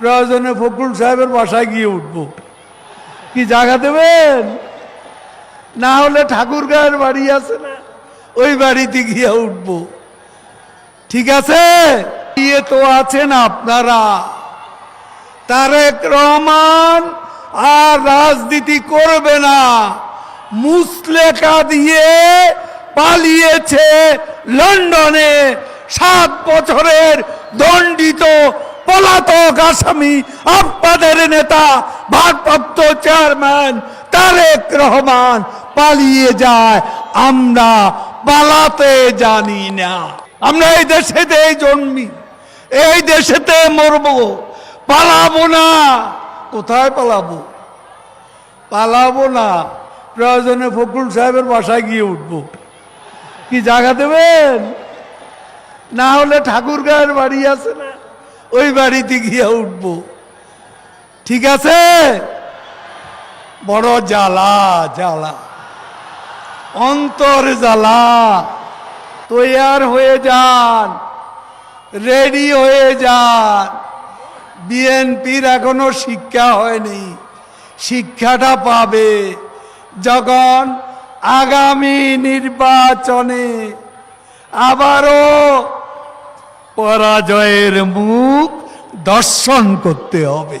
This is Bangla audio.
প্রয়োজনে ফখরুল সাহেবের বাসায় গিয়ে উঠবো। কি জায়গা দেবেন? না হলে ঠাকুর গায়ের বাড়ি আছে না, ওই বাড়িতে গিয়ে উঠবো। ঠিক আছে? গিয়ে তো আছেন আপনারা। তারেক রহমান আর রাজনীতি করবে না। মুসলেখা দিয়ে পালিয়েছে লন্ডনে সাত বছরের দণ্ডিত আসামি আপনাদের নেতা, ভারপ্রাপ্ত চেয়ারম্যান তারেক রহমান পালিয়ে যায়। আমরা পালাতে জানি না। আমরা এই দেশেতে জন্মি, এই দেশেতে মরবো। পালাবো না। কোথায় পালাবো? পালাবো না। প্রয়োজনে ফখরুল সাহেবের বাসায় গিয়ে উঠবো। কি জায়গা দেবেন? না হলে ঠাকুর গায়ের বাড়ি আছে না। ওই বাড়িতে গিয়ে উঠবো। ঠিক আছে? বড় জ্বালা জ্বালা। অন্তর জ্বালা। তৈয়ার হয়ে যান। রেডি হয়ে যান। বিএনপির এখনও শিক্ষা হয়নি। শিক্ষাটা পাবে যখন আগামী নির্বাচনে। আবারও পরাজয়ের মুখ দর্শন করতে হবে।